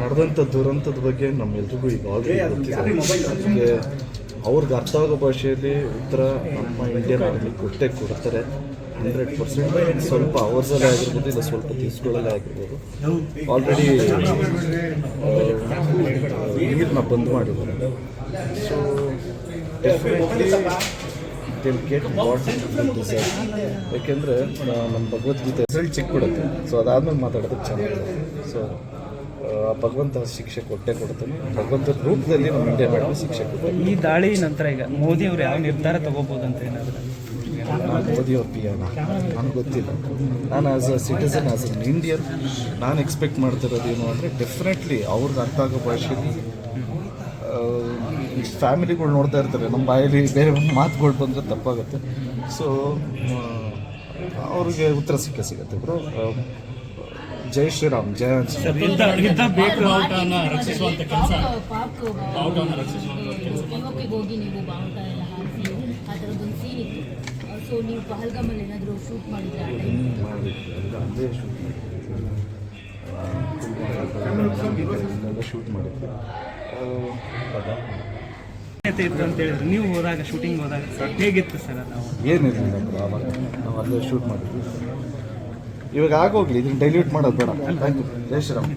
ನಡೆದಂಥ ದುರಂತದ ಬಗ್ಗೆ ನಮ್ಮೆಲ್ರಿಗೂ ಈಗ ಆಲ್ರೆಡಿ ಗೊತ್ತಿದೆ. ಅವ್ರಿಗೆ ಅರ್ಥ ಆಗೋ ಭಾಷೆಯಲ್ಲಿ ಉತ್ತರ ನಮ್ಮ ಇಂಡಿಯನ್ ಆರ್ಮಿ ಕೊಟ್ಟೆ ಕೊಡ್ತಾರೆ. ಹಂಡ್ರೆಡ್ ಪರ್ಸೆಂಟ್ ಸ್ವಲ್ಪ ಅವರ್ಸಲ್ಲೇ ಆಗಿರ್ಬೋದು ಇಲ್ಲ ಸ್ವಲ್ಪ ದಿವಸಗಳಲ್ಲೇ ಆಗಿರ್ಬೋದು. ಆಲ್ರೆಡಿ ನೀರನ್ನ ಬಂದ್ ಮಾಡಿದ್ದಾರೆ. So definitely they'll get what ಯಾಕೆಂದರೆ ನಮ್ಮ ಭಗವದ್ಗೀತೆ ರಿಸಲ್ಟ್ ಚಿಕ್ಕ ಕೊಡುತ್ತೆ ಸೊ ಅದಾದ್ಮೇಲೆ ಮಾತಾಡೋದಕ್ಕೆ ಚೆನ್ನಾಗಿದೆ ಸೊ ಆ ಭಗವಂತ ಶಿಕ್ಷೆ ಕೊಟ್ಟೆ ಕೊಡ್ತಾನೆ. ಭಗವಂತ ರೂಪದಲ್ಲಿ ನಮ್ಮ ಇಂಡಿಯಾ ಮೇಡಮ್ ಶಿಕ್ಷೆ ಈ ದಾಳಿ ನಂತರ ಈಗ ಮೋದಿ ಅವರು ಯಾವ ನಿರ್ಧಾರ ತಗೋಬಹುದು ಅಂತ ಏನಾದ್ರು? ನಾನು ಮೋದಿ ಅವ್ರ ಪಿ ನನಗೆ ಗೊತ್ತಿಲ್ಲ. ನಾನು as a citizen as an Indian ನಾನು ಎಕ್ಸ್ಪೆಕ್ಟ್ ಮಾಡ್ತಿರೋದೇನು ಏನು ಅಂದರೆ ಡೆಫಿನೆಟ್ಲಿ ಅವ್ರಿಗೆ ಅರ್ಥ ಆಗೋ ಭಾಷೆಯಲ್ಲಿ ಫ್ಯಾಮಿಲಿಗಳು ನೋಡ್ತಾ ಇರ್ತಾರೆ ನಮ್ಮ ಬಾಯಲ್ಲಿ ಬೇರೆ ಮಾತುಗಳು ಬಂದರೆ ತಪ್ಪಾಗುತ್ತೆ. ಸೊ ಅವ್ರಿಗೆ ಉತ್ತರ ಸಿಕ್ಕೇ ಸಿಗುತ್ತೆ ಬ್ರೋ ಜೈ ಶ್ರೀರಾಮ್ ಜಯ ಸೊ ನೀವು ಪಹಲ್ಗಾಮಲ್ಲಿ ಏನಾದರೂ ಶೂಟ್ ಮಾಡಿದ್ರೆ? ಎಲ್ಲ ಅದೇ ಶೂಟ್ ಶೂಟ್ ಮಾಡಿದ್ವಿ. ಆ, ಇತ್ತು ಅಂತ ಹೇಳಿದ್ರು. ನೀವು ಹೋದಾಗ ಶೂಟಿಂಗ್ ಹೋದಾಗ ಹೇಗಿತ್ತು ಸರ್ ನಾವು ಏನಿರಲಿಲ್ಲ ಬ್ರೋ ನಾವು ಅಲ್ಲೇ ಶೂಟ್ ಮಾಡಿದ್ವಿ. ಇವಾಗ ಆಗೋಗ್ಲಿ ಇದನ್ನ ಡೈಲ್ಯೂಟ್ ಮಾಡೋದು ಬೇಡ. ಥ್ಯಾಂಕ್ ಯು ಜೈ ಶ್ರೀರಾಮ್.